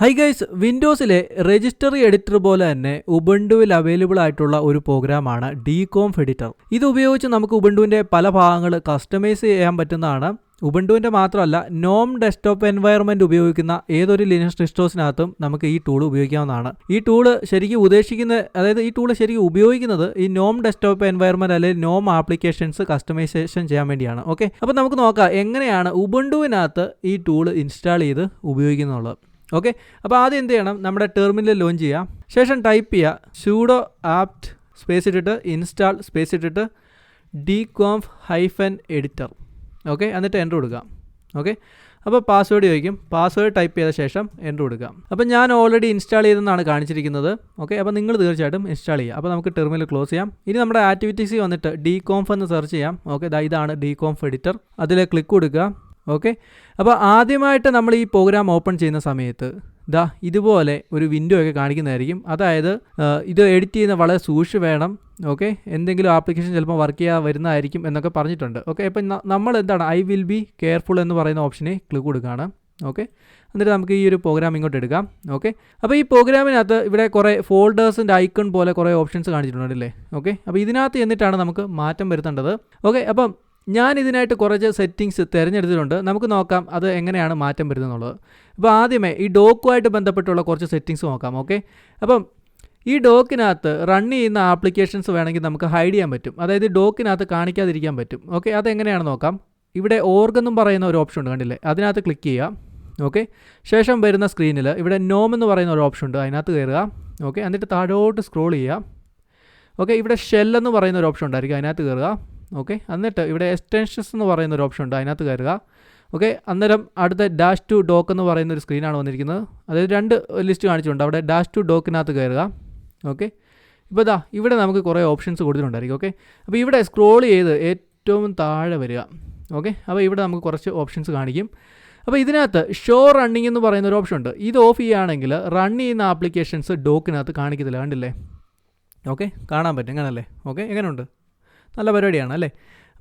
High guys വിൻഡോസിലെ registry editor പോലെ തന്നെ ഉബണ്ടുവിൽ അവൈലബിൾ ആയിട്ടുള്ള ഒരു പ്രോഗ്രാമാണ് ഡികോംഫ് എഡിറ്റർ ഇത് ഉപയോഗിച്ച് നമുക്ക് ഉബണ്ടുവിന്റെ പല ഭാഗങ്ങൾ കസ്റ്റമൈസ് ചെയ്യാൻ പറ്റുന്നതാണ്. ഉബണ്ടുവിന്റെ മാത്രമല്ല നോം ഡെസ്ക്ടോപ്പ് എൻവയർമെന്റ് ഉപയോഗിക്കുന്ന ഏതൊരു ലിനക്സ് ഡിസ്റ്റോസിനകത്തും നമുക്ക് ഈ ടൂൾ ഉപയോഗിക്കാവുന്നതാണ്. ഈ ടൂൾ ശരിക്കും ഉദ്ദേശിക്കുന്ന അതായത് ഈ ടൂൾ ശരിക്കും ഉപയോഗിക്കുന്നത് ഈ നോം ഡെസ്ക്ടോപ്പ് എൻവയർമെന്റ് അല്ലെങ്കിൽ നോം ആപ്ലിക്കേഷൻസ് കസ്റ്റമൈസേഷൻ ചെയ്യാൻ വേണ്ടിയാണ്. ഓക്കെ അപ്പോൾ നമുക്ക് നോക്കാം എങ്ങനെയാണ് ഉബണ്ടുവിനകത്ത് ഈ ടൂൾ ഇൻസ്റ്റാൾ ചെയ്ത് ഉപയോഗിക്കുന്നുള്ളത്? ഓക്കെ അപ്പോൾ ആദ്യം എന്ത് ചെയ്യണം? നമ്മുടെ ടെർമിനൽ ലോഞ്ച് ചെയ്യാം. ശേഷം ടൈപ്പ് ചെയ്യുക സൂഡോ ആപ്റ്റ് സ്പേസ് ഇട്ടിട്ട് ഇൻസ്റ്റാൾ സ്പേസ് ഇട്ടിട്ട് D conf hyphen editor okay എന്നിട്ട് എന്റർ കൊടുക്കാം. ഓക്കെ അപ്പോൾ പാസ്വേഡ് ചോദിക്കും. പാസ്വേഡ് ടൈപ്പ് ചെയ്ത ശേഷം എന്റർ കൊടുക്കാം. അപ്പോൾ ഞാൻ ഓൾറെഡി ഇൻസ്റ്റാൾ ചെയ്തെന്നാണ് കാണിച്ചിരിക്കുന്നത്. ഓക്കെ അപ്പോൾ നിങ്ങൾ തീർച്ചയായിട്ടും ഇൻസ്റ്റാൾ ചെയ്യുക. അപ്പോൾ നമുക്ക് ടെർമിനൽ ക്ലോസ് ചെയ്യാം. ഇനി നമ്മുടെ ആക്ടിവിറ്റീസ് വന്നിട്ട് ഡി കോംഫ് എന്ന് സെർച്ച് ചെയ്യാം. ഓക്കെ ഇതാണ് ഡി കോംഫ് എഡിറ്റർ അതിൽ ക്ലിക്ക് കൊടുക്കുക. ഓക്കെ? അപ്പോൾ ആദ്യമായിട്ട് നമ്മൾ ഈ പ്രോഗ്രാം ഓപ്പൺ ചെയ്യുന്ന സമയത്ത് ദാ ഇതുപോലെ ഒരു വിൻഡോ ഒക്കെ കാണിക്കുന്നതായിരിക്കും. അതായത് ഇത് എഡിറ്റ് ചെയ്യുന്ന വളരെ സൂക്ഷിച്ച് വേണം ഓക്കെ? എന്തെങ്കിലും ആപ്ലിക്കേഷൻ ചിലപ്പോൾ വർക്ക് ചെയ്യാൻ വരുന്നതായിരിക്കും എന്നൊക്കെ പറഞ്ഞിട്ടുണ്ട്. ഓക്കെ? അപ്പം നമ്മൾ എന്താണ് ഐ വിൽ ബി കെയർഫുൾ എന്ന് പറയുന്ന ഓപ്ഷനെ ക്ലിക്ക് കൊടുക്കുകയാണ്. ഓക്കെ? എന്നിട്ട് നമുക്ക് ഈ ഒരു പ്രോഗ്രാം ഇങ്ങോട്ട് എടുക്കാം. ഓക്കെ? അപ്പോൾ ഈ പ്രോഗ്രാമിനകത്ത് ഇവിടെ കുറേ ഫോൾഡേഴ്സിന്റെ ഐക്കൺ പോലെ കുറേ ഓപ്ഷൻസ് കാണിച്ചിട്ടുണ്ട് അല്ലേ? ഓക്കെ? അപ്പോൾ ഇതിനകത്ത് എന്നിട്ടാണ് നമുക്ക് മാറ്റം വരുത്തേണ്ടത്. ഓക്കെ? അപ്പം ഞാൻ ഇതിനായിട്ട് കുറച്ച് സെറ്റിങ്സ് തിരഞ്ഞെടുത്തിട്ടുണ്ട്. നമുക്ക് നോക്കാം അത് എങ്ങനെയാണ് മാറ്റം വരുന്നതെന്നുള്ളത്. അപ്പോൾ ആദ്യമേ ഈ ഡോക്കുമായിട്ട് ബന്ധപ്പെട്ടുള്ള കുറച്ച് സെറ്റിങ്സ് നോക്കാം ഓക്കെ? അപ്പം ഈ ഡോക്കിനകത്ത് റൺ ചെയ്യുന്ന ആപ്ലിക്കേഷൻസ് വേണമെങ്കിൽ നമുക്ക് ഹൈഡ് ചെയ്യാൻ പറ്റും. അതായത് ഡോക്കിനകത്ത് കാണിക്കാതിരിക്കാൻ പറ്റും. ഓക്കെ? അതെങ്ങനെയാണെന്ന് നോക്കാം. ഇവിടെ ഓർഗെന്നും പറയുന്ന ഒരു ഓപ്ഷൻ ഉണ്ട് കണ്ടില്ലേ? അതിനകത്ത് ക്ലിക്ക് ചെയ്യുക ഓക്കെ? ശേഷം വരുന്ന സ്ക്രീനിൽ ഇവിടെ നോം എന്ന് പറയുന്ന ഒരു ഓപ്ഷൻ ഉണ്ട് അതിനകത്ത് കയറുക ഓക്കെ? എന്നിട്ട് താഴോട്ട് സ്ക്രോൾ ചെയ്യുക. ഓക്കെ? ഇവിടെ ഷെൽ എന്ന് പറയുന്ന ഒരു ഓപ്ഷൻ ഉണ്ടായിരിക്കും അതിനകത്ത് കയറുക. ഓക്കെ എന്നിട്ട് ഇവിടെ എക്സ്റ്റൻഷൻസ് എന്ന് പറയുന്ന ഒരു ഓപ്ഷൻ ഉണ്ട്. അതിനകത്ത് കയറുക. ഓക്കെ അന്നേരം അടുത്ത ഡാഷ് ടു ഡോക്ക് എന്ന് പറയുന്ന ഒരു സ്ക്രീനാണ് വന്നിരിക്കുന്നത്. അതായത് രണ്ട് ലിസ്റ്റ് കാണിച്ചിട്ടുണ്ട്. അവിടെ ഡാഷ് ടു ഡോക്കിനകത്ത് കയറുക. ഓക്കെ ഇപ്പോൾ ഇതാ ഇവിടെ നമുക്ക് കുറേ ഓപ്ഷൻസ് കൊടുത്തിട്ടുണ്ടായിരിക്കും. ഓക്കെ അപ്പോൾ ഇവിടെ സ്ക്രോൾ ചെയ്ത് ഏറ്റവും താഴെ വരിക. ഓക്കെ അപ്പോൾ ഇവിടെ നമുക്ക് കുറച്ച് ഓപ്ഷൻസ് കാണിക്കും. അപ്പോൾ ഇതിനകത്ത് ഷോ റണ്ണിങ് എന്ന് പറയുന്ന ഒരു ഓപ്ഷൻ ഉണ്ട്. ഇത് ഓഫ് ചെയ്യുകയാണെങ്കിൽ റൺ ചെയ്യുന്ന ആപ്ലിക്കേഷൻസ് ഡോക്കിനകത്ത് കാണിക്കത്തില്ല. കണ്ടില്ലേ? ഓക്കെ കാണാൻ പറ്റും. അങ്ങനല്ലേ ഓക്കെ എങ്ങനെയുണ്ട്? നല്ല പരിപാടിയാണ് അല്ലേ?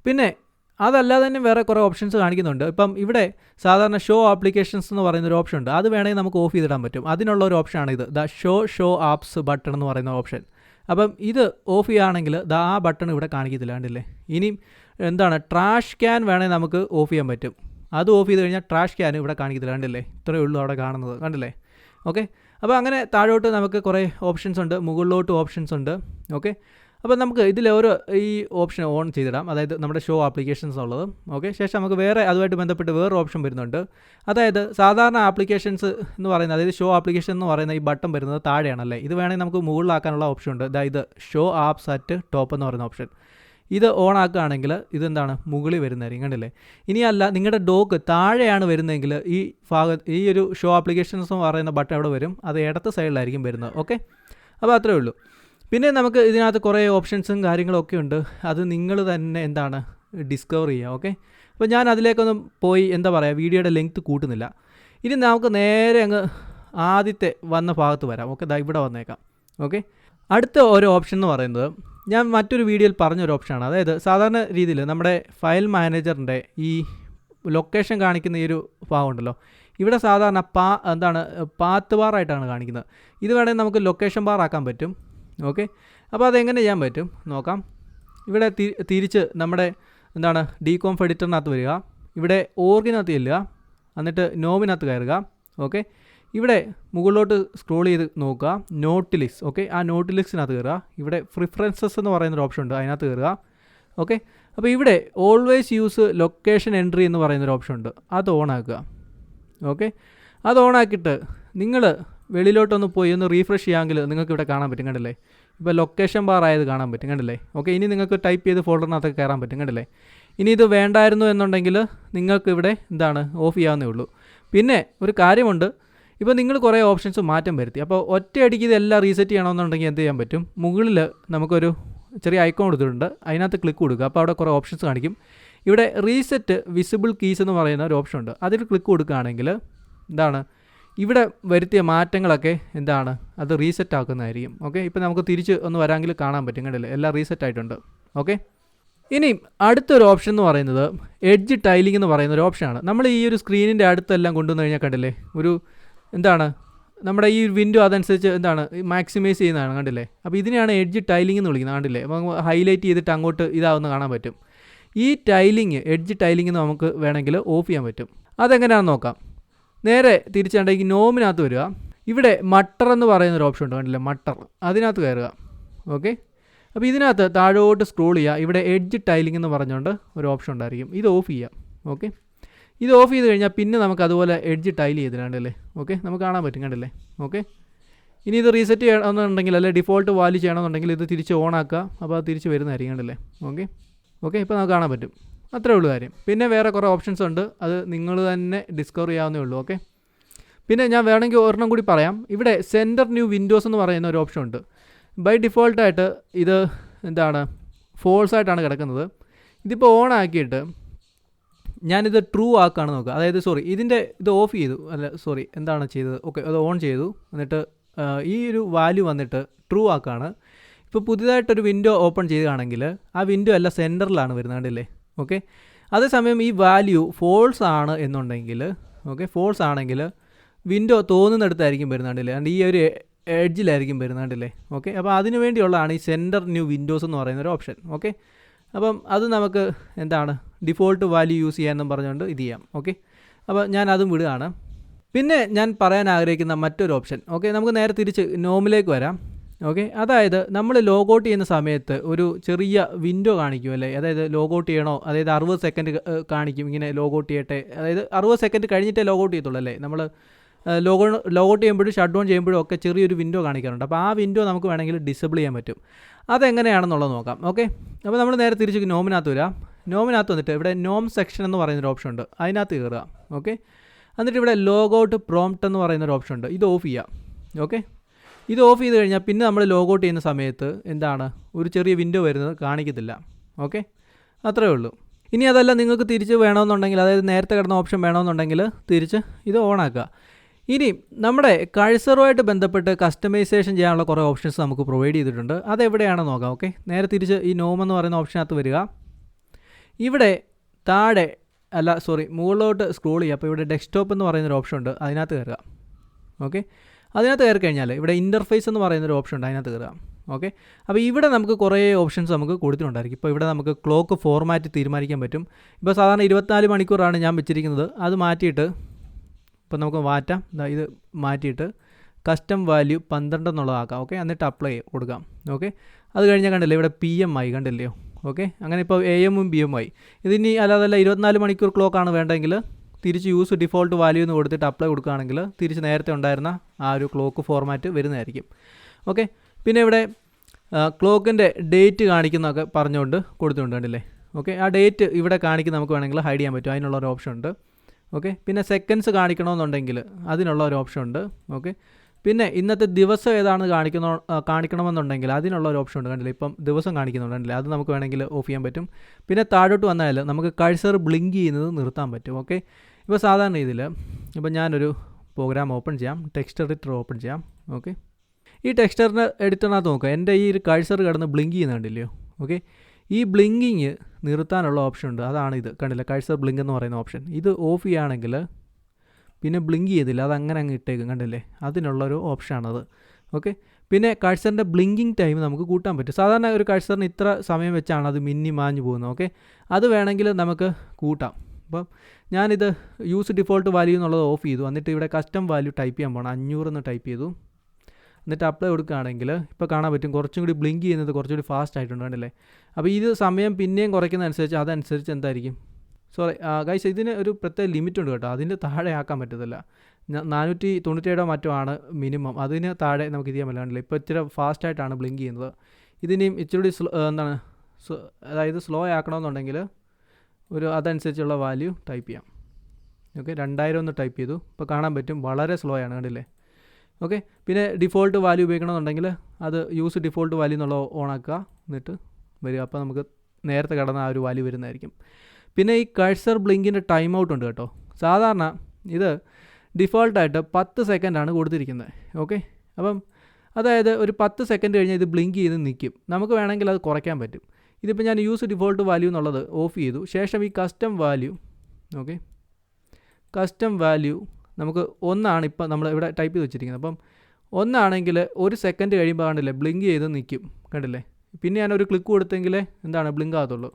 പിന്നെ അതല്ലാതെ തന്നെ വേറെ കുറേ ഓപ്ഷൻസ് കാണിക്കുന്നുണ്ട്. ഇപ്പം ഇവിടെ സാധാരണ ഷോ ആപ്ലിക്കേഷൻസ് എന്ന് പറയുന്ന ഒരു ഓപ്ഷൻ ഉണ്ട്. അത് വേണമെങ്കിൽ നമുക്ക് ഓഫ് ചെയ്തിടാൻ പറ്റും. അതിനുള്ള ഒരു ഓപ്ഷനാണ് ഇത്. The show show apps button എന്ന് പറയുന്ന ഓപ്ഷൻ അപ്പം ഇത് ഓഫ് ചെയ്യുകയാണെങ്കിൽ ദ ആ ബട്ടൺ ഇവിടെ കാണിക്കത്തില്ല കണ്ടില്ലേ? ഇനിയും എന്താണ്? ട്രാഷ് ക്യാൻ വേണമെങ്കിൽ നമുക്ക് ഓഫ് ചെയ്യാൻ പറ്റും. അത് ഓഫ് ചെയ്ത് കഴിഞ്ഞാൽ ട്രാഷ് ക്യാൻ ഇവിടെ കാണിക്കത്തില്ല കണ്ടില്ലേ? ഇത്രയേ ഉള്ളൂ അവിടെ കാണുന്നത് കണ്ടില്ലേ? ഓക്കെ അപ്പോൾ അങ്ങനെ താഴോട്ട് നമുക്ക് കുറേ ഓപ്ഷൻസ് ഉണ്ട്. മുകളിലോട്ട് ഓപ്ഷൻസ് ഉണ്ട്. ഓക്കെ അപ്പോൾ നമുക്ക് ഇതിൽ ഓരോ ഈ ഓപ്ഷൻ ഓൺ ചെയ്തിടാം. അതായത് നമ്മുടെ ഷോ ആപ്ലിക്കേഷൻസ് ഉള്ളത്. ഓക്കെ ശേഷം നമുക്ക് വേറെ അതുമായിട്ട് ബന്ധപ്പെട്ട് വേറെ ഓപ്ഷൻ വരുന്നുണ്ട്. അതായത് സാധാരണ ആപ്ലിക്കേഷൻസ് എന്ന് പറയുന്നത് അതായത് ഷോ ആപ്ലിക്കേഷൻ എന്ന് പറയുന്ന ഈ ബട്ടൺ വരുന്നത് താഴെയാണല്ലേ? ഇത് വേണമെങ്കിൽ നമുക്ക് മുകളിലാക്കാനുള്ള ഓപ്ഷൻ ഉണ്ട്. അതായത് ഷോ ആപ്സ് അറ്റ് ടോപ്പ് എന്ന് പറയുന്ന ഓപ്ഷൻ ഇത് ഓൺ ആക്കുകയാണെങ്കിൽ ഇതെന്താണ്? മുകളിൽ വരുന്നതായിരിക്കും. കണ്ടില്ലേ? ഇനിയല്ല നിങ്ങളുടെ ഡോക്ക് താഴെയാണ് വരുന്നതെങ്കിൽ ഈ ഭാഗ ഈ ഒരു ഷോ ആപ്ലിക്കേഷൻസ് എന്ന് പറയുന്ന ബട്ടൺ എവിടെ വരും. അത് ഇടത്ത് സൈഡിലായിരിക്കും വരുന്നത്. ഓക്കെ അപ്പോൾ അത്രേ ഉള്ളൂ. പിന്നെ നമുക്ക് ഇതിനകത്ത് കുറേ ഓപ്ഷൻസും കാര്യങ്ങളും ഒക്കെ ഉണ്ട്. അത് നിങ്ങൾ തന്നെ എന്താണ് ഡിസ്കവർ ചെയ്യുക ഓക്കെ? അപ്പോൾ ഞാൻ അതിലേക്കൊന്നും പോയി എന്താ പറയുക വീഡിയോയുടെ ലെങ്ത് കൂട്ടുന്നില്ല. ഇനി നമുക്ക് നേരെ അങ്ങ് ആദ്യത്തെ വന്ന ഭാഗത്ത് വരാം ഓക്കെ? ദാ ഇവിടെ വന്നേക്കാം ഓക്കെ? അടുത്ത ഒരു ഓപ്ഷൻ എന്ന് പറയുന്നത് ഞാൻ മറ്റൊരു വീഡിയോയിൽ പറഞ്ഞൊരു ഓപ്ഷനാണ്. അതായത് സാധാരണ രീതിയിൽ നമ്മുടെ ഫയൽ മാനേജറിന്റെ ഈ ലൊക്കേഷൻ കാണിക്കുന്ന ഈ ഒരു ഭാഗമുണ്ടല്ലോ ഇവിടെ സാധാരണ പാ എന്താണ് പാത്ത് ബാറായിട്ടാണ് കാണിക്കുന്നത്. ഇത് വേണമെങ്കിൽ നമുക്ക് ലൊക്കേഷൻ ബാർ ആക്കാൻ പറ്റും. ഓക്കെ? അപ്പോൾ അതെങ്ങനെ ചെയ്യാൻ പറ്റും? നോക്കാം. ഇവിടെ തിരിച്ച് നമ്മുടെ എന്താണ് ഡീകോംഫ് എഡിറ്ററിനകത്ത് വരിക. ഇവിടെ ഓർഗിനകത്ത് ചെല്ലുക. എന്നിട്ട് നോമിനകത്ത് കയറുക. ഓക്കെ? ഇവിടെ മുകളിലോട്ട് സ്ക്രോൾ ചെയ്ത് നോക്കുക. Note list okay? ആ നോട്ട് ലിസ്റ്റിനകത്ത് കയറുക. ഇവിടെ പ്രിഫറൻസസ് എന്ന് പറയുന്നൊരു ഓപ്ഷൻ ഉണ്ട്. അതിനകത്ത് കയറുക. ഓക്കെ? അപ്പോൾ ഇവിടെ ഓൾവേസ് യൂസ് ലൊക്കേഷൻ എൻട്രി എന്ന് പറയുന്നൊരു ഓപ്ഷൻ ഉണ്ട്. അത് ഓൺ ആക്കുക. ഓക്കെ? അത് ഓണാക്കിയിട്ട് നിങ്ങൾ വെളിയിലോട്ടൊന്ന് പോയി ഒന്ന് റീഫ്രഷ് ചെയ്യാമെങ്കിൽ നിങ്ങൾക്ക് ഇവിടെ കാണാൻ പറ്റും. കണ്ടില്ലേ? ഇപ്പോൾ ലൊക്കേഷൻ ബാർ ആയത് കാണാൻ പറ്റും കണ്ടില്ലേ? ഓക്കെ ഇനി നിങ്ങൾക്ക് ടൈപ്പ് ചെയ്ത് ഫോൾഡറിനകത്ത് കയറാൻ പറ്റും കണ്ടില്ലേ? ഇനി ഇത് വേണ്ടായിരുന്നു എന്നുണ്ടെങ്കിൽ നിങ്ങൾക്ക് ഇവിടെ എന്താണ് ഓഫ് ചെയ്യാവുന്നേ ഉള്ളൂ. പിന്നെ ഒരു കാര്യമുണ്ട് ഇപ്പോൾ നിങ്ങൾ കുറേ ഓപ്ഷൻസ് മാറ്റം വരുത്തി. അപ്പോൾ ഒറ്റയടിക്ക് ഇതെല്ലാം റീസെറ്റ് ചെയ്യണമെന്നുണ്ടെങ്കിൽ എന്ത് ചെയ്യാൻ പറ്റും? മുകളിൽ നമുക്കൊരു ചെറിയ ഐക്കോൺ കൊടുത്തിട്ടുണ്ട് അതിനകത്ത് ക്ലിക്ക് കൊടുക്കുക. അപ്പോൾ അവിടെ കുറേ ഓപ്ഷൻസ് കാണിക്കും. ഇവിടെ റീസെറ്റ് വിസിബിൾ കീസ് എന്ന് പറയുന്ന ഒരു ഓപ്ഷൻ ഉണ്ട്. അതിൽ ക്ലിക്ക് കൊടുക്കുകയാണെങ്കിൽ എന്താണ് ഇവിടെ വരുത്തിയ മാറ്റങ്ങളൊക്കെ എന്താണ്? അത് റീസെറ്റ് ആക്കുന്നതായിരിക്കും. ഓക്കെ ഇപ്പോൾ നമുക്ക് തിരിച്ച് ഒന്ന് വരാമെങ്കിൽ കാണാൻ പറ്റും. കണ്ടില്ലേ? എല്ലാം റീസെറ്റ് ആയിട്ടുണ്ട്. ഓക്കെ ഇനിയും അടുത്തൊരു ഓപ്ഷൻ എന്ന് പറയുന്നത് എഡ്ജ് ടൈലിംഗ് എന്ന് പറയുന്ന ഒരു ഓപ്ഷനാണ് നമ്മൾ ഈ ഒരു സ്ക്രീനിന്റെ അടുത്തെല്ലാം കൊണ്ടുവന്ന് കഴിഞ്ഞാൽ കണ്ടില്ലേ? ഒരു എന്താണ്? നമ്മുടെ ഈ വിൻഡോ അതനുസരിച്ച് എന്താണ്? മാക്സിമൈസ് ചെയ്യുന്നതാണ്. കണ്ടില്ലേ? അപ്പോൾ ഇതിനെയാണ് എഡ്ജ് ടൈലിംഗ് എന്ന് വിളിക്കുന്നത്. കണ്ടില്ലേ? അപ്പോൾ ഹൈലൈറ്റ് ചെയ്തിട്ട് അങ്ങോട്ട് ഇതാവുന്ന കാണാൻ പറ്റും. ഈ ടൈലിങ് എഡ്ജ് ടൈലിംഗ് നമുക്ക് വേണമെങ്കിൽ ഓഫ് ചെയ്യാൻ പറ്റും. അതെങ്ങനെയാണെന്ന് നോക്കാം. നേരെ തിരിച്ചുണ്ടെങ്കിൽ നോമിനകത്ത് വരിക. ഇവിടെ മട്ടർ എന്ന് പറയുന്നൊരു ഓപ്ഷൻ ഉണ്ട് കണ്ടില്ല? മട്ടർ. അതിനകത്ത് കയറുക. ഓക്കെ അപ്പോൾ ഇതിനകത്ത് താഴോട്ട് സ്ക്രോൾ ചെയ്യുക. ഇവിടെ എഡ്ജ് ടൈലിംഗ് എന്ന് പറഞ്ഞുകൊണ്ട് ഒരു ഓപ്ഷൻ ഉണ്ടായിരിക്കും. ഇത് ഓഫ് ചെയ്യാം ഓക്കെ ഇത് ഓഫ് ചെയ്ത് കഴിഞ്ഞാൽ പിന്നെ നമുക്ക് അതുപോലെ എഡ്ജ് ടൈൽ ചെയ്തിട്ടുണ്ടല്ലേ ഓക്കെ നമുക്ക് കാണാൻ പറ്റും കണ്ടല്ലേ? ഓക്കെ ഇനി ഇത് റീസെറ്റ് ചെയ്യണമെന്നുണ്ടെങ്കിൽ അല്ലെ ഡിഫോൾട്ട് വാല്യൂ ചെയ്യണമെന്നുണ്ടെങ്കിൽ ഇത് തിരിച്ച് ഓൺ ആക്കുക. അപ്പോൾ അത് തിരിച്ച് വരുന്നതായിരിക്കും കണ്ടല്ലേ? ഓക്കെ ഓക്കെ ഇപ്പോൾ നമുക്ക് കാണാൻ പറ്റും. അത്രേ ഉള്ളൂ കാര്യം. പിന്നെ വേറെ കുറേ ഓപ്ഷൻസ് ഉണ്ട്. അത് നിങ്ങൾ തന്നെ ഡിസ്കവർ ചെയ്യാവുന്നേ ഉള്ളൂ ഓക്കെ പിന്നെ ഞാൻ വേണമെങ്കിൽ ഒരെണ്ണം കൂടി പറയാം. ഇവിടെ സെന്റർ ന്യൂ വിൻഡോസ് എന്ന് പറയുന്ന ഒരു ഓപ്ഷൻ ഉണ്ട്. ബൈ ഡിഫോൾട്ടായിട്ട് ഇത് എന്താണ് ഫോൾസ് ആയിട്ടാണ് കിടക്കുന്നത്. ഇതിപ്പോൾ ഓൺ ആക്കിയിട്ട് ഞാനിത് ട്രൂ ആക്കാണ് നോക്കുക. അതായത് സോറി ഇതിന്റെ ഇത് ഓഫ് ചെയ്തു. അല്ല സോറി എന്താണ് ചെയ്തത്? ഓക്കെ അത് ഓൺ ചെയ്തു. എന്നിട്ട് ഈ ഒരു വാല്യൂ വന്നിട്ട് ട്രൂ ആക്കാണ്. ഇപ്പോൾ പുതിയതായിട്ടൊരു വിൻഡോ ഓപ്പൺ ചെയ്യുകയാണെങ്കിൽ ആ വിൻഡോ എല്ലാം സെന്ററിലാണ് വരുന്നത് കണ്ടില്ലേ? ഓക്കെ? അതേസമയം ഈ വാല്യൂ ഫോൾസ് ആണ് എന്നുണ്ടെങ്കിൽ ഓക്കെ? ഫോൾസ് ആണെങ്കിൽ വിൻഡോ തോന്നുന്നിടത്തായിരിക്കും വരുന്നുണ്ടല്ലേ അതുകൊണ്ട് ഈ ഒരു എഡ്ജിലായിരിക്കും വരുന്നുണ്ടല്ലേ ഓക്കെ? അപ്പോൾ അതിന് വേണ്ടിയുള്ളതാണ് ഈ സെന്റർ ന്യൂ വിൻഡോസ് എന്ന് പറയുന്ന ഒരു ഓപ്ഷൻ ഓക്കെ? അപ്പം അത് നമുക്ക് എന്താണ്? ഡിഫോൾട്ട് വാല്യൂ യൂസ് ചെയ്യാമെന്നും പറഞ്ഞുകൊണ്ട് ഇത് ചെയ്യാം. ഓക്കെ? അപ്പോൾ ഞാൻ അതും വിടുകയാണ്. പിന്നെ ഞാൻ പറയാൻ ആഗ്രഹിക്കുന്ന മറ്റൊരു ഓപ്ഷൻ ഓക്കെ? നമുക്ക് നേരെ തിരിച്ച് നോമിലേക്ക് വരാം. ഓക്കെ? അതായത് നമ്മൾ ലോഗൗട്ട് ചെയ്യുന്ന സമയത്ത് ഒരു ചെറിയ വിൻഡോ കാണിക്കും അല്ലേ? അതായത് ലോഗൗട്ട് ചെയ്യണോ? അതായത് അറുപത് സെക്കൻഡ് കാണിക്കും ഇങ്ങനെ ലോഗൗട്ട് ചെയ്യട്ടെ. അതായത് അറുപത് സെക്കൻഡ് കഴിഞ്ഞിട്ടേ ലോഗൗട്ട് ചെയ്യത്തുള്ളൂ അല്ലേ? നമ്മൾ ലോഗോ ലോഗൗട്ട് ചെയ്യുമ്പോഴും ഷട്ട് ഡൗൺ ചെയ്യുമ്പോഴും ഒക്കെ ചെറിയൊരു വിൻഡോ കാണിക്കാറുണ്ട്. അപ്പോൾ ആ വിൻഡോ നമുക്ക് വേണമെങ്കിൽ ഡിസബിൾ ചെയ്യാൻ പറ്റും. അതെങ്ങനെയാണെന്നുള്ളത് നോക്കാം. ഓക്കെ? അപ്പോൾ നമ്മൾ നേരെ തിരിച്ച് നോമിനകത്ത് വരാം. നോമിനകത്ത് വന്നിട്ട് ഇവിടെ നോം സെക്ഷൻ എന്ന് പറയുന്നൊരു ഓപ്ഷൻ ഉണ്ട്. അതിനകത്ത് കയറുക. ഓക്കെ? എന്നിട്ട് ഇവിടെ ലോഗൗട്ട് പ്രോംപ്റ്റ് എന്ന് പറയുന്നൊരു ഓപ്ഷൻ ഉണ്ട്. ഇത് ഓഫ് ചെയ്യാം. ഓക്കെ? ഇത് ഓഫ് ചെയ്ത് കഴിഞ്ഞാൽ പിന്നെ നമ്മൾ ലോഗൗട്ട് ചെയ്യുന്ന സമയത്ത് എന്താണ്? ഒരു ചെറിയ വിൻഡോ വരുന്നത് കാണിക്കത്തില്ല. ഓക്കെ അത്രേ ഉള്ളൂ. ഇനി അതല്ല നിങ്ങൾക്ക് തിരിച്ച് വേണമെന്നുണ്ടെങ്കിൽ അതായത് നേരത്തെ കിടന്ന ഓപ്ഷൻ വേണമെന്നുണ്ടെങ്കിൽ തിരിച്ച് ഇത് ഓൺ ആക്കുക. ഇനി നമ്മുടെ കഴ്സറുമായിട്ട് ബന്ധപ്പെട്ട് കസ്റ്റമൈസേഷൻ ചെയ്യാനുള്ള കുറേ ഓപ്ഷൻസ് നമുക്ക് പ്രൊവൈഡ് ചെയ്തിട്ടുണ്ട്. അതെവിടെയാണെന്ന് നോക്കാം ഓക്കെ നേരെ തിരിച്ച് ഈ നോം എന്ന് പറയുന്ന ഓപ്ഷനകത്ത് വരിക. ഇവിടെ താഴെ അല്ല സോറി മുകളിലോട്ട് സ്ക്രോൾ ചെയ്യുക. അപ്പോൾ ഇവിടെ ഡെസ്ക്ടോപ്പ് എന്ന് പറയുന്നൊരു ഓപ്ഷൻ ഉണ്ട്. അതിനകത്ത് കയറുക. ഓക്കെ അതിനകത്ത് കയറി കഴിഞ്ഞാൽ ഇവിടെ ഇന്റർഫേസ് എന്ന് പറയുന്നൊരു ഓപ്ഷൻ ഉണ്ട് അതിനകത്ത് കയറുക. ഓക്കെ അപ്പോൾ ഇവിടെ നമുക്ക് കുറേ ഓപ്ഷൻസ് നമുക്ക് കൊടുത്തിട്ടുണ്ടായിരിക്കും. ഇപ്പോൾ ഇവിടെ നമുക്ക് ക്ലോക്ക് ഫോർമാറ്റ് തീരുമാനിക്കാൻ പറ്റും. ഇപ്പോൾ സാധാരണ ഇരുപത്തിനാല് മണിക്കൂറാണ് ഞാൻ വെച്ചിരിക്കുന്നത്. അത് മാറ്റിയിട്ട് ഇപ്പോൾ നമുക്ക് മാറ്റാം. ഇത് മാറ്റിയിട്ട് കസ്റ്റം വാല്യൂ പന്ത്രണ്ട് എന്നുള്ളതാക്കാം. ഓക്കെ എന്നിട്ട് അപ്ലൈ കൊടുക്കാം. ഓക്കെ അത് കഴിഞ്ഞാൽ കണ്ടില്ലേ ഇവിടെ പി എം ആയി കണ്ടില്ലയോ ഓക്കെ അങ്ങനെ ഇപ്പോൾ എ എമ്മും ബി എം ആയി. ഇതിനി അല്ലാതല്ല ഇരുപത്തിനാല് മണിക്കൂർ ക്ലോക്കാണ് വേണ്ടെങ്കിൽ തിരിച്ച് യൂസ് ഡിഫോൾട്ട് വാല്യൂ എന്ന് കൊടുത്തിട്ട് അപ്ലൈ കൊടുക്കുകയാണെങ്കിൽ തിരിച്ച് നേരത്തെ ഉണ്ടായിരുന്ന ആ ഒരു ക്ലോക്ക് ഫോർമാറ്റ് വരുന്നതായിരിക്കും. ഓക്കെ പിന്നെ ഇവിടെ ക്ലോക്കിന്റെ ഡേറ്റ് കാണിക്കുന്നതൊക്കെ പറഞ്ഞുകൊണ്ട് കൊടുത്തിട്ടുണ്ട് കണ്ടില്ലേ? ഓക്കെ ആ ഡേറ്റ് ഇവിടെ കാണിക്കുന്ന നമുക്ക് വേണമെങ്കിൽ ഹൈഡ് ചെയ്യാൻ പറ്റും. അതിനുള്ള ഒരു ഓപ്ഷൻ ഉണ്ട്. ഓക്കെ പിന്നെ സെക്കൻഡ്സ് കാണിക്കണമെന്നുണ്ടെങ്കിൽ അതിനുള്ള ഒരു ഓപ്ഷൻ ഉണ്ട്. ഓക്കെ പിന്നെ ഇന്നത്തെ ദിവസം ഏതാണ് കാണിക്കുന്ന കാണിക്കണമെന്നുണ്ടെങ്കിൽ അതിനുള്ള ഒരു ഓപ്ഷൻ ഉണ്ട്. കണ്ടില്ലേ? ഇപ്പം ദിവസം കാണിക്കുന്നുണ്ടല്ലേ അത് നമുക്ക് വേണമെങ്കിൽ ഓഫ് ചെയ്യാൻ പറ്റും. പിന്നെ താഴോട്ട് വന്നാൽ നമുക്ക് കഴ്സർ ബ്ലിങ്ക് ചെയ്യുന്നത് നിർത്താൻ പറ്റും. ഓക്കെ? ഇപ്പോൾ സാധാരണ രീതിയിൽ ഇപ്പോൾ ഞാനൊരു പ്രോഗ്രാം ഓപ്പൺ ചെയ്യാം. ടെക്സ്റ്റ് എഡിറ്റർ ഓപ്പൺ ചെയ്യാം. ഓക്കെ? ഈ ടെക്സ്റ്ററിന് എഡിറ്ററിനകത്ത് നോക്കുക. എന്റെ ഈ ഒരു കഴ്സർ കിടന്ന് ബ്ലിങ്ക് ചെയ്യുന്നുണ്ടല്ലോ ഓക്കെ? ഈ ബ്ലിങ്കിങ് നിർത്താനുള്ള ഓപ്ഷൻ ഉണ്ട്. അതാണ് ഇത്. കണ്ടില്ല? കഴ്സർ ബ്ലിങ്ക് എന്ന് പറയുന്ന ഓപ്ഷൻ ഇത് ഓഫ് ചെയ്യുകയാണെങ്കിൽ പിന്നെ ബ്ലിങ്ക് ചെയ്തില്ല. അത് അങ്ങനെ അങ്ങ് ഇട്ടേക്കും. കണ്ടില്ലേ? അതിനുള്ളൊരു ഓപ്ഷനാണത് ഓക്കെ പിന്നെ കഴ്സറിന്റെ ബ്ലിങ്കിങ് ടൈം നമുക്ക് കൂട്ടാൻ പറ്റും. സാധാരണ ഒരു കഴ്സറിന് ഇത്ര സമയം വെച്ചാണ് അത് മിന്നി മാഞ്ഞു പോകുന്നത്. ഓക്കെ അത് വേണമെങ്കിൽ നമുക്ക് കൂട്ടാം. അപ്പം ഞാനിത് യൂസ് ഡിഫോൾട്ട് വാല്യൂ എന്നുള്ളത് ഓഫ് ചെയ്തു. എന്നിട്ട് ഇവിടെ കസ്റ്റം വാല്യൂ ടൈപ്പ് ചെയ്യാൻ പോകണം അഞ്ഞൂറ് എന്ന് ടൈപ്പ് ചെയ്തു. എന്നിട്ട് അപ്ലൈ കൊടുക്കുകയാണെങ്കിൽ ഇപ്പോൾ കാണാൻ പറ്റും. കുറച്ചും കൂടി ബ്ലിങ്ക് ചെയ്യുന്നത് കുറച്ചും കൂടി ഫാസ്റ്റ് ആയിട്ടുണ്ട്. കണ്ടില്ലേ? അപ്പോൾ ഇത് സമയം പിന്നെയും കുറയ്ക്കുന്നതനുസരിച്ച് അതനുസരിച്ച് എന്തായിരിക്കും? സോറി ഗൈസ് ഇതിന് ഒരു പ്രത്യേക ലിമിറ്റ് ഉണ്ട് കേട്ടോ. അതിന്റെ താഴെ ആക്കാൻ പറ്റത്തില്ല. നാനൂറ്റി തൊണ്ണൂറ്റേഴോ മറ്റോ ആണ് മിനിമം. അതിന് താഴെ നമുക്ക് ഇത് ചെയ്യാൻ പറ്റില്ല ഇപ്പോൾ ഇച്ചിരി ഫാസ്റ്റ് ആയിട്ടാണ് ബ്ലിങ്ക് ചെയ്യുന്നത്. ഇതിനെയും ഇച്ചിരി സ്ലോ എന്താണ് അതായത് സ്ലോ ആക്കണമെന്നുണ്ടെങ്കിൽ ഒരു അതനുസരിച്ചുള്ള വാല്യൂ ടൈപ്പ് ചെയ്യാം. ഓക്കെ രണ്ടായിരം ഒന്ന് ടൈപ്പ് ചെയ്തു. ഇപ്പോൾ കാണാൻ പറ്റും. വളരെ സ്ലോ ആണ് കണ്ടില്ലേ? ഓക്കെ പിന്നെ ഡിഫോൾട്ട് വാല്യൂ ഉപയോഗിക്കണമെന്നുണ്ടെങ്കിൽ അത് യൂസ് ഡിഫോൾട്ട് വാല്യൂ എന്നുള്ള ഓണാക്കുക. എന്നിട്ട് വരിക. അപ്പോൾ നമുക്ക് നേരത്തെ കടന്ന ആ ഒരു വാല്യൂ വരുന്നതായിരിക്കും. പിന്നെ ഈ കഴ്സർ ബ്ലിങ്കിന്റെ ടൈം ഔട്ട് ഉണ്ട് കേട്ടോ. സാധാരണ ഇത് ഡിഫോൾട്ടായിട്ട് പത്ത് സെക്കൻഡാണ് കൊടുത്തിരിക്കുന്നത്. ഓക്കെ അപ്പം അതായത് ഒരു പത്ത് സെക്കൻഡ് കഴിഞ്ഞാൽ ഇത് ബ്ലിങ്ക് ചെയ്ത് നിൽക്കും നമുക്ക് വേണമെങ്കിൽ അത് കുറയ്ക്കാൻ പറ്റും. ഇതിപ്പോൾ ഞാൻ യൂസ് ഡിഫോൾട്ട് വാല്യൂ എന്നുള്ളത് ഓഫ് ചെയ്തു. ശേഷം ഈ custom value okay custom value നമുക്ക് ഒന്നാണ് ഇപ്പം നമ്മൾ ഇവിടെ ടൈപ്പ് ചെയ്ത് വെച്ചിരിക്കുന്നത്. അപ്പം ഒന്നാണെങ്കിൽ ഒരു സെക്കൻഡ് കഴിയുമ്പോൾ കണ്ടില്ലേ ബ്ലിങ്ക് ചെയ്ത് നിൽക്കും കണ്ടില്ലേ? പിന്നെ ഞാൻ ഒരു ക്ലിക്ക് കൊടുത്തെങ്കിൽ എന്താണ് ബ്ലിങ്ക് ആകത്തുള്ളൂ.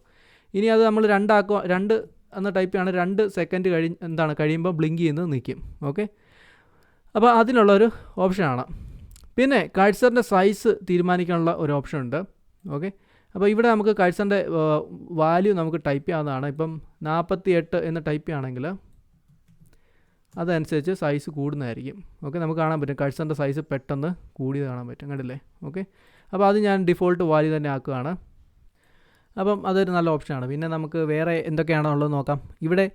ഇനി അത് നമ്മൾ രണ്ടാക്കുക രണ്ട് എന്ന ടൈപ്പ് ആണ് രണ്ട് സെക്കൻഡ് കഴി എന്താണ് കഴിയുമ്പോൾ ബ്ലിങ്ക് ചെയ്യുന്നത് നിൽക്കും. ഓക്കെ അപ്പോൾ അതിനുള്ളൊരു ഓപ്ഷനാണ് പിന്നെ കഴ്സറിന്റെ സൈസ് തീരുമാനിക്കാനുള്ള ഒരു ഓപ്ഷൻ ഉണ്ട്. ഓക്കെ അപ്പോൾ ഇവിടെ നമുക്ക് കഴ്സറിന്റെ വാല്യൂ നമുക്ക് ടൈപ്പ് ചെയ്യാവുന്നതാണ്. ഇപ്പം നാൽപ്പത്തി എട്ട് എന്ന് ടൈപ്പ് ചെയ്യുകയാണെങ്കിൽ അതനുസരിച്ച് സൈസ് കൂടുന്നതായിരിക്കും. ഓക്കെ നമുക്ക് കാണാൻ പറ്റും. കഴ്സറിന്റെ സൈസ് പെട്ടെന്ന് കൂടിയത് കാണാൻ പറ്റും. കണ്ടില്ലേ? ഓക്കെ അപ്പോൾ അത് ഞാൻ ഡിഫോൾട്ട് വാല്യൂ തന്നെ ആക്കുകയാണ്. അപ്പം അതൊരു നല്ല ഓപ്ഷനാണ്. പിന്നെ നമുക്ക് വേറെ എന്തൊക്കെയാണോ ഉള്ളത് നോക്കാം. ഇവിടെ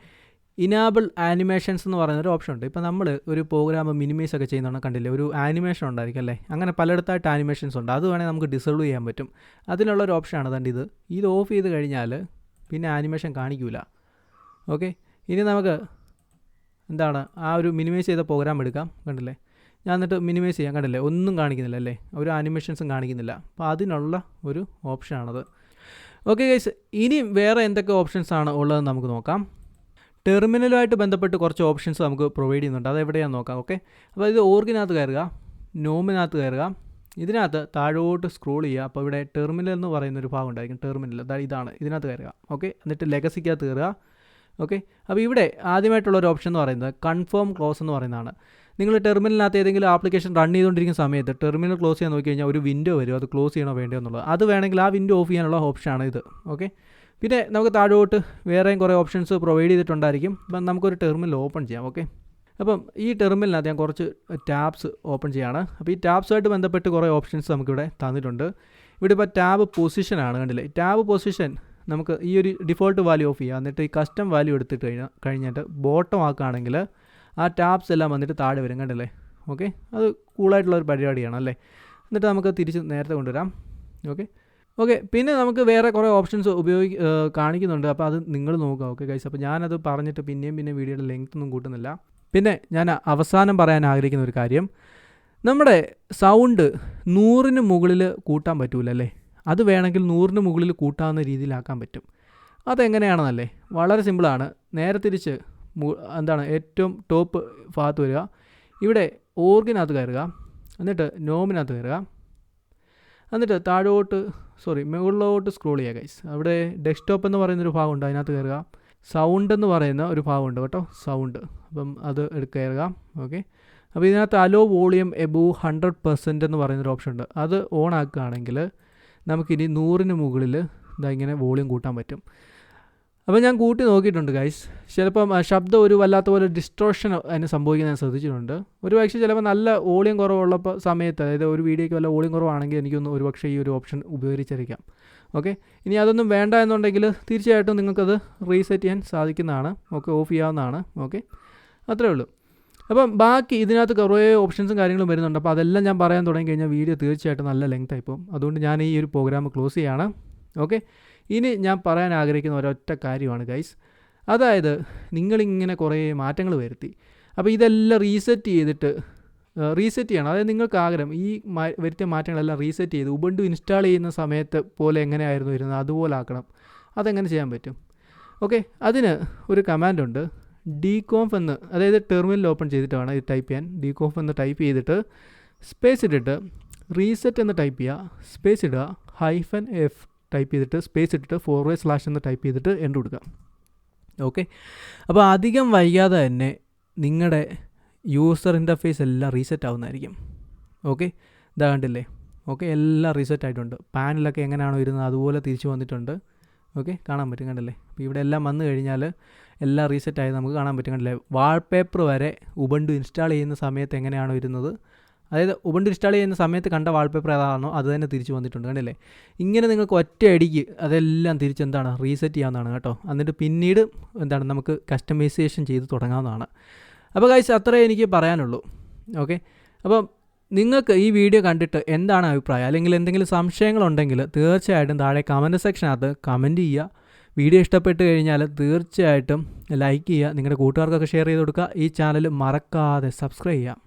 ഇനാബിൾ ആനിമേഷൻസ് എന്ന് പറയുന്ന ഒരു ഓപ്ഷൻ ഉണ്ട്. ഇപ്പോൾ നമ്മൾ ഒരു പ്രോഗ്രാം മിനിമൈസ് ഒക്കെ ചെയ്യുന്നതാണ് കണ്ടില്ലേ? ഒരു ആനിമേഷൻ ഉണ്ടായിരിക്കും അല്ലേ? അങ്ങനെ പലയിടത്തായിട്ട് ആനിമേഷൻസ് ഉണ്ട്. അത് വേണമെങ്കിൽ നമുക്ക് ഡിസേബിൾ ചെയ്യാൻ പറ്റും. അതിനുള്ള ഒരു ഓപ്ഷനാണ് തന്റെ ഇത് ഇത് ഓഫ് ചെയ്ത് കഴിഞ്ഞാൽ പിന്നെ ആനിമേഷൻ കാണിക്കില്ല ഓക്കെ ഇനി നമുക്ക് എന്താണ്? ആ ഒരു മിനിമൈസ് ചെയ്ത പ്രോഗ്രാം എടുക്കാം. കണ്ടില്ലേ? ഞാൻ എന്നിട്ട് മിനിമൈസ് ചെയ്യാം. കണ്ടില്ലേ? ഒന്നും കാണിക്കുന്നില്ല അല്ലേ? ഒരു ആനിമേഷൻസും കാണിക്കുന്നില്ല. അപ്പോൾ അതിനുള്ള ഒരു ഓപ്ഷനാണത് ഓക്കെ ഗൈസ് ഇനി വേറെ എന്തൊക്കെ ഓപ്ഷൻസ് ആണ് ഉള്ളതെന്ന് നമുക്ക് നോക്കാം. ടെർമിനലുമായിട്ട് ബന്ധപ്പെട്ട് കുറച്ച് ഓപ്ഷൻസ് നമുക്ക് പ്രൊവൈഡ് ചെയ്യുന്നുണ്ട്. അത് എവിടെയാണ് നോക്കാം ഓക്കെ അപ്പോൾ ഇത് ഓർഗിനകത്ത് കയറുക നോമിനകത്ത് കയറുക. ഇതിനകത്ത് താഴോട്ട് സ്ക്രോൾ ചെയ്യുക. അപ്പോൾ ഇവിടെ ടെർമിനൽ എന്ന് പറയുന്ന ഒരു ഭാഗം ഉണ്ടായിരിക്കും ടെർമിനൽ അതായത് ഇതാണ്. ഇതിനകത്ത് കയറുക ഓക്കെ എന്നിട്ട് ലെഗസിക്കകത്ത് കയറുക ഓക്കെ അപ്പോൾ ഇവിടെ ആദ്യമായിട്ടുള്ള ഒരു ഓപ്ഷൻ എന്ന് പറയുന്നത് കൺഫേം ക്ലോസ് എന്ന് പറയുന്നതാണ്. നിങ്ങൾ ടെർമിനലിനകത്ത് ഏതെങ്കിലും ആപ്ലിക്കേഷൻ റൺ ചെയ്തുകൊണ്ടിരിക്കുന്ന സമയത്ത് ടെർമിനൽ ക്ലോസ് ചെയ്യാൻ നോക്കി കഴിഞ്ഞാൽ ഒരു വിൻഡോ വരും. അത് ക്ലോസ് ചെയ്യണോ വേണ്ടോ എന്നുള്ളത്. അത് വേണമെങ്കിൽ ആ വിൻഡോ ഓഫ് ചെയ്യാനുള്ള ഓപ്ഷനാണ് ഇത്. ഓക്കെ പിന്നെ നമുക്ക് താഴോട്ട് വേറെയും കുറേ ഓപ്ഷൻസ് പ്രൊവൈഡ് ചെയ്തിട്ടുണ്ടായിരിക്കും. അപ്പം നമുക്കൊരു ടെർമിനൽ ഓപ്പൺ ചെയ്യാം. ഓക്കെ അപ്പം ഈ ടെർമിനലിനകത്ത് ഞാൻ കുറച്ച് ടാബ്സ് ഓപ്പൺ ചെയ്യാണ്. അപ്പോൾ ഈ ടാബ്സുമായിട്ട് ബന്ധപ്പെട്ട് കുറേ ഓപ്ഷൻസ് നമുക്കിവിടെ തന്നിട്ടുണ്ട്. ഇവിടെ ഇപ്പോൾ ടാബ് പൊസിഷനാണ് കണ്ടില്ലേ? ടാബ് പൊസിഷൻ നമുക്ക് ഈ ഒരു ഡിഫോൾട്ട് വാല്യൂ ഓഫ് ചെയ്യുക എന്നിട്ട് ഈ കസ്റ്റം വാല്യൂ എടുത്തിട്ട് കഴിഞ്ഞാൽ കഴിഞ്ഞിട്ട് ബോട്ടം ആക്കുകയാണെങ്കിൽ ആ ടാപ്സ് എല്ലാം വന്നിട്ട് താഴെ വരും കണ്ടല്ലേ? ഓക്കെ അത് കൂളായിട്ടുള്ള ഒരു പരിപാടിയാണ് അല്ലേ? എന്നിട്ട് നമുക്ക് തിരിച്ച് നേരത്തെ കൊണ്ടുവരാം. ഓക്കെ ഓക്കെ പിന്നെ നമുക്ക് വേറെ കുറേ ഓപ്ഷൻസ് ഉപയോഗി കാണിക്കുന്നുണ്ട്. അപ്പോൾ അത് നിങ്ങൾ നോക്കുക. ഓക്കെ കൈസ് അപ്പോൾ ഞാനത് പറഞ്ഞിട്ട് പിന്നെയും പിന്നെ വീഡിയോയുടെ ലെങ്ത് ഒന്നും കൂട്ടുന്നില്ല. പിന്നെ ഞാൻ അവസാനം പറയാൻ ആഗ്രഹിക്കുന്ന ഒരു കാര്യം. നമ്മുടെ സൗണ്ട് നൂറിന് മുകളിൽ കൂട്ടാൻ പറ്റൂല അല്ലേ? അത് വേണമെങ്കിൽ നൂറിന് മുകളിൽ കൂട്ടാവുന്ന രീതിയിലാക്കാൻ പറ്റും. അതെങ്ങനെയാണെന്നല്ലേ? വളരെ സിമ്പിളാണ് നേരെ തിരിച്ച് എന്താണ് ഏറ്റവും ടോപ്പ് ഭാഗത്ത് വരിക. ഇവിടെ ഓർഗിനകത്ത് കയറുക. എന്നിട്ട് നോമിനകത്ത് കയറുക. എന്നിട്ട് താഴോട്ട് സോറി മുകളിലോട്ട് സ്ക്രോൾ ചെയ്യുക ഗൈസ് അവിടെ ഡെസ്ക്ടോപ്പ് എന്ന് പറയുന്നൊരു ഭാഗമുണ്ട് അതിനകത്ത് കയറുക. സൗണ്ട് എന്ന് പറയുന്ന ഒരു ഭാഗമുണ്ട് കേട്ടോ സൗണ്ട് അപ്പം അത് കയറുക ഓക്കെ അപ്പോൾ ഇതിനകത്ത് allow volume above hundred percent എന്ന് പറയുന്നൊരു ഓപ്ഷൻ ഉണ്ട്. അത് ഓൺ ആക്കുകയാണെങ്കിൽ നമുക്കിനി നൂറിന് മുകളിൽ ഇതാ ഇങ്ങനെ വോളിയം കൂട്ടാൻ പറ്റും. അപ്പോൾ ഞാൻ കൂട്ടി നോക്കിയിട്ടുണ്ട് ഗൈസ് ചിലപ്പം ശബ്ദം ഒരു വല്ലാത്ത പോലെ ഡിസ്ട്രോഷൻ അതിന് സംഭവിക്കുന്നത് ഞാൻ ശ്രദ്ധിച്ചിട്ടുണ്ട്. ഒരു പക്ഷേ ചിലപ്പോൾ നല്ല വോളിയം കുറവുള്ള സമയത്ത് അതായത് ഒരു വീഡിയോയ്ക്ക് വല്ല വോളിയം കുറവാണെങ്കിൽ എനിക്കൊന്ന് ഒരു പക്ഷേ ഈ ഒരു ഓപ്ഷൻ ഉപയോഗിച്ചിരിക്കാം ഓക്കെ ഇനി അതൊന്നും വേണ്ട എന്നുണ്ടെങ്കിൽ തീർച്ചയായിട്ടും നിങ്ങൾക്കത് റീസെറ്റ് ചെയ്യാൻ സാധിക്കുന്നതാണ്. ഓക്കെ ഓഫ് ചെയ്യാവുന്നതാണ്. ഓക്കെ അത്രേ ഉള്ളൂ. അപ്പം ബാക്കി ഇതിനകത്ത് കുറേ ഓപ്ഷൻസും കാര്യങ്ങളും വരുന്നുണ്ട്. അപ്പോൾ അതെല്ലാം ഞാൻ പറയാൻ തുടങ്ങി കഴിഞ്ഞാൽ വീഡിയോ തീർച്ചയായിട്ടും നല്ല ലെങ്ത് ആയിപ്പോൾ അതുകൊണ്ട് ഞാൻ ഈ ഒരു പ്രോഗ്രാം ക്ലോസ് ചെയ്യാണ്. ഓക്കെ ഇനി ഞാൻ പറയാൻ ആഗ്രഹിക്കുന്ന ഒരൊറ്റ കാര്യമാണ് ഗൈസ് അതായത് നിങ്ങളിങ്ങനെ കുറേ മാറ്റങ്ങൾ വരുത്തി. അപ്പോൾ ഇതെല്ലാം റീസെറ്റ് ചെയ്തിട്ട് റീസെറ്റ് ചെയ്യണം. അതായത് നിങ്ങൾക്ക് ആഗ്രഹം ഈ വരുത്തിയ മാറ്റങ്ങളെല്ലാം റീസെറ്റ് ചെയ്ത് ഉബണ്ടു ഇൻസ്റ്റാൾ ചെയ്യുന്ന സമയത്ത് പോലെ എങ്ങനെയായിരുന്നു ഇരുന്നത്? അതുപോലെ ആക്കണം. അതെങ്ങനെ ചെയ്യാൻ പറ്റും? ഓക്കെ അതിന് ഒരു കമാൻഡ് ഉണ്ട്. ഡീകോംഫ് എന്ന് അതായത് ടെർമിനൽ ഓപ്പൺ ചെയ്തിട്ട് വേണം ഇത് ടൈപ്പ് ചെയ്യാൻ. ഡികോംഫ് എന്ന് ടൈപ്പ് ചെയ്തിട്ട് സ്പേസ് ഇട്ടിട്ട് റീസെറ്റ് എന്ന് ടൈപ്പ് ചെയ്യുക. സ്പേസ് ഇടുക ഹൈഫൻ എഫ് ടൈപ്പ് ചെയ്തിട്ട് സ്പേസ് ഇട്ടിട്ട് ഫോർവേഡ് സ്ലാഷ് എന്ന് ടൈപ്പ് ചെയ്തിട്ട് എന്റെ കൊടുക്കുക. ഓക്കെ അപ്പോൾ അധികം വൈകാതെ തന്നെ നിങ്ങളുടെ യൂസർ ഇന്റർഫേസ് എല്ലാം റീസെറ്റ് ആവുന്നതായിരിക്കും. ഓക്കെ ഇതാ കണ്ടില്ലേ? ഓക്കെ എല്ലാം റീസെറ്റ് ആയിട്ടുണ്ട്. പാനലൊക്കെ എങ്ങനെയാണോ ഇരുന്നത് അതുപോലെ തിരിച്ചു വന്നിട്ടുണ്ട്. ഓക്കെ കാണാൻ പറ്റും. കണ്ടല്ലേ? അപ്പോൾ ഇവിടെ എല്ലാം വന്നു കഴിഞ്ഞാൽ എല്ലാം റീസെറ്റ് ആയത് നമുക്ക് കാണാൻ പറ്റും. കണ്ടില്ലേ? വാൾപേപ്പർ വരെ ഉബണ്ടു ഇൻസ്റ്റാൾ ചെയ്യുന്ന സമയത്ത് എങ്ങനെയാണോ ഇരുന്നത് അതായത് ഉബണ്ടി ഇൻസ്റ്റാൾ ചെയ്യുന്ന സമയത്ത് കണ്ട വാൾപേപ്പർ ഏതാണോ അത് തന്നെ തിരിച്ച് വന്നിട്ടുണ്ട് കണ്ടില്ലേ? ഇങ്ങനെ നിങ്ങൾക്ക് ഒറ്റ അടിക്ക് അതെല്ലാം തിരിച്ച് എന്താണ് റീസെറ്റ് ചെയ്യാവുന്നതാണ് കേട്ടോ. എന്നിട്ട് പിന്നീട് എന്താണ് നമുക്ക് കസ്റ്റമൈസേഷൻ ചെയ്ത് തുടങ്ങാവുന്നതാണ്. അപ്പോൾ കാഴ്ച അത്രേ എനിക്ക് പറയാനുള്ളൂ. ഓക്കെ? അപ്പം നിങ്ങൾക്ക് ഈ വീഡിയോ കണ്ടിട്ട് എന്താണ് അഭിപ്രായം? അല്ലെങ്കിൽ എന്തെങ്കിലും സംശയങ്ങളുണ്ടെങ്കിൽ തീർച്ചയായിട്ടും താഴെ കമന്റ് സെക്ഷനകത്ത് കമന്റ് ചെയ്യുക. വീഡിയോ ഇഷ്ടപ്പെട്ട് കഴിഞ്ഞാൽ തീർച്ചയായിട്ടും ലൈക്ക് ചെയ്യുക. നിങ്ങളുടെ കൂട്ടുകാർക്കൊക്കെ ഷെയർ ചെയ്ത് കൊടുക്കുക. ഈ ചാനൽ മറക്കാതെ സബ്സ്ക്രൈബ് ചെയ്യാം